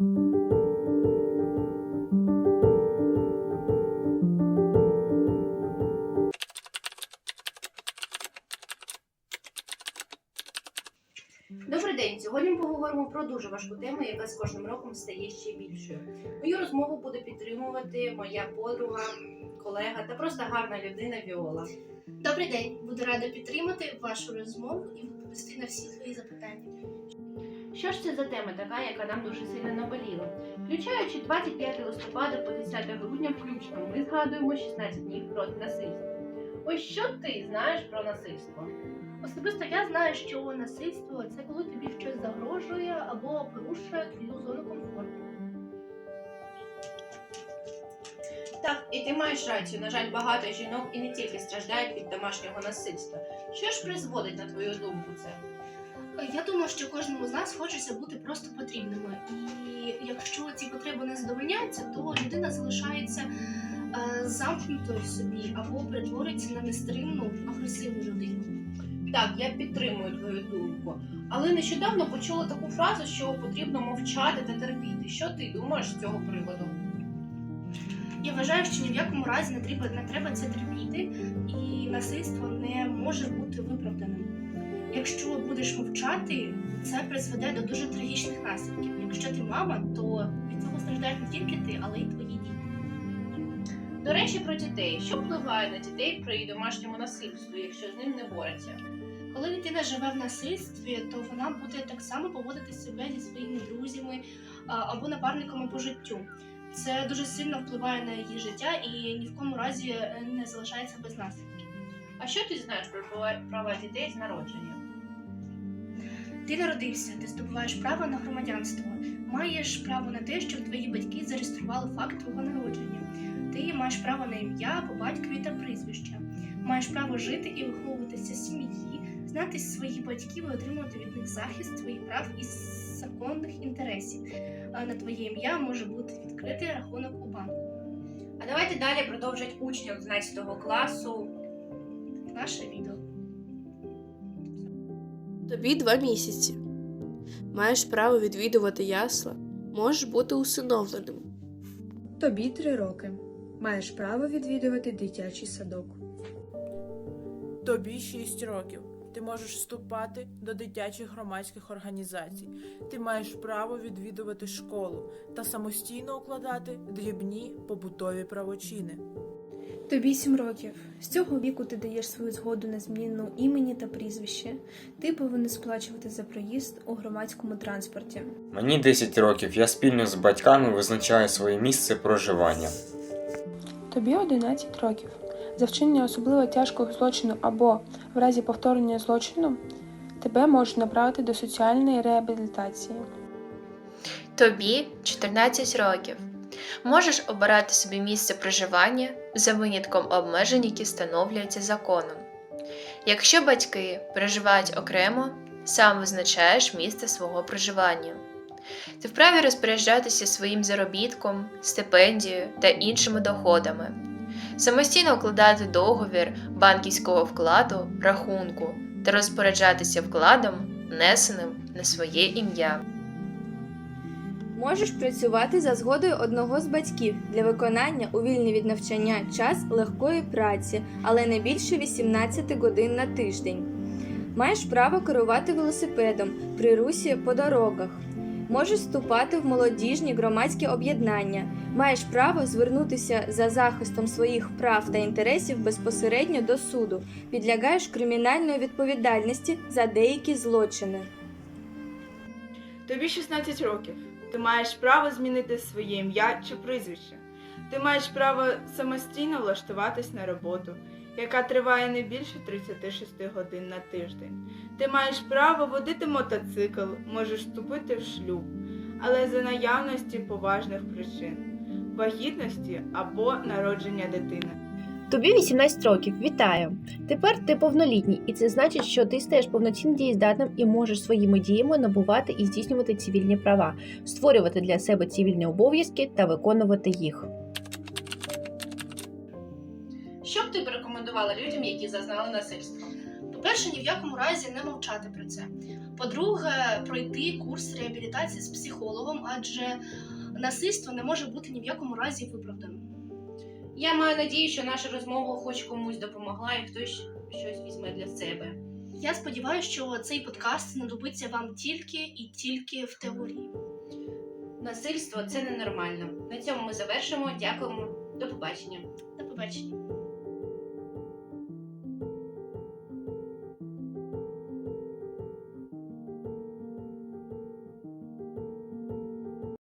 Добрий день. Сьогодні ми поговоримо про дуже важку тему, яка з кожним роком стає ще більшою. Мою розмову буде підтримувати моя подруга, колега та просто гарна людина Віола. Добрий день, буду рада підтримати вашу розмову і відповісти на всі свої запитання. Що ж це за тема така, яка нам дуже сильно наболіла? Включаючи 25 листопада по 10 грудня, включно, ми згадуємо 16 днів проти насильства. Ось що ти знаєш про насильство? Особисто я знаю, що насильство це коли тобі щось загрожує або порушує твою зону комфорту. Так, і ти маєш рацію. На жаль, багато жінок і не тільки страждають від домашнього насильства. Що ж призводить, на твою думку, це? Я думаю, що кожному з нас хочеться бути просто потрібними. І якщо ці потреби не задовольняються, то людина залишається е, замкнутою в собі або перетворюється на нестримну, агресивну людину. Так, я підтримую твою думку. Але нещодавно почула таку фразу, що потрібно мовчати та терпіти. Що ти думаєш з цього приводу? Я вважаю, що ні в якому разі не треба, не треба це терпіти, і насильство не може бути виправданим. Якщо будеш мовчати, це призведе до дуже трагічних наслідків. Якщо ти мама, то від цього страждають не тільки ти, але й твої діти. До речі, про дітей. Що впливає на дітей при домашньому насильстві, якщо з ним не борються? Коли дитина живе в насильстві, то вона буде так само поводити себе зі своїми друзями або напарниками по життю. Це дуже сильно впливає на її життя і ні в кому разі е, не залишається без наслідків. А що ти знаєш про права- дітей з народження? Ти народився, ти здобуваєш право на громадянство. Маєш право на те, щоб твої батьки зареєстрували факт твого народження. Ти маєш право на ім'я по батькові та прізвище. Маєш право жити і виховуватися в сім'ї, знати своїх батьків і отримувати від них захист своїх прав і законних інтересів. А на твоє ім'я може бути відкритий рахунок у банку. А давайте далі продовжать учні 11 класу. Наше відео. Тобі два місяці. Маєш право відвідувати ясла, можеш бути усиновленим. Тобі три роки. Маєш право відвідувати дитячий садок. Тобі 6 років. Ти можеш вступати до дитячих громадських організацій. Ти маєш право відвідувати школу та самостійно укладати дрібні побутові правочини. Тобі 7 років. З цього віку ти даєш свою згоду на зміну імені та прізвище. Ти повинен сплачувати за проїзд у громадському транспорті. Мені 10 років. Я спільно з батьками визначаю своє місце проживання. Тобі 11 років. За вчинення особливо тяжкого злочину або в разі повторення злочину тебе можуть направити до соціальної реабілітації. Тобі 14 років. Можеш обирати собі місце проживання за винятком обмежень, які встановлюються законом. Якщо батьки проживають окремо, сам визначаєш місце свого проживання. Ти вправі розпоряджатися своїм заробітком, стипендією та іншими доходами, самостійно укладати договір банківського вкладу, рахунку та розпоряджатися вкладом, внесеним на своє ім'я. Можеш працювати за згодою одного з батьків для виконання у вільний від навчання час легкої праці, але не більше 18 годин на тиждень. Маєш право керувати велосипедом при русі по дорогах. Можеш вступати в молодіжні громадські об'єднання. Маєш право звернутися за захистом своїх прав та інтересів безпосередньо до суду. Підлягаєш кримінальної відповідальності за деякі злочини. Тобі 16 років. Ти маєш право змінити своє ім'я чи прізвище. Ти маєш право самостійно влаштуватись на роботу, яка триває не більше 36 годин на тиждень. Ти маєш право водити мотоцикл, можеш вступити в шлюб, але за наявності поважних причин вагітності або народження дитини. Тобі 18 років, вітаю! Тепер ти повнолітній, і це значить, що ти стаєш повноцінно дієздатним і можеш своїми діями набувати і здійснювати цивільні права, створювати для себе цивільні обов'язки та виконувати їх. Що б ти порекомендувала людям, які зазнали насильства? По-перше, ні в якому разі не мовчати про це. По-друге, пройти курс реабілітації з психологом, адже насильство не може бути ні в якому разі виправданим. Я маю надію, що наша розмова хоч комусь допомогла і хтось щось візьме для себе. Я сподіваюся, що цей подкаст знадобиться вам тільки і тільки в теорії. Насильство це ненормально. На цьому ми завершимо. Дякуємо. До побачення. До побачення.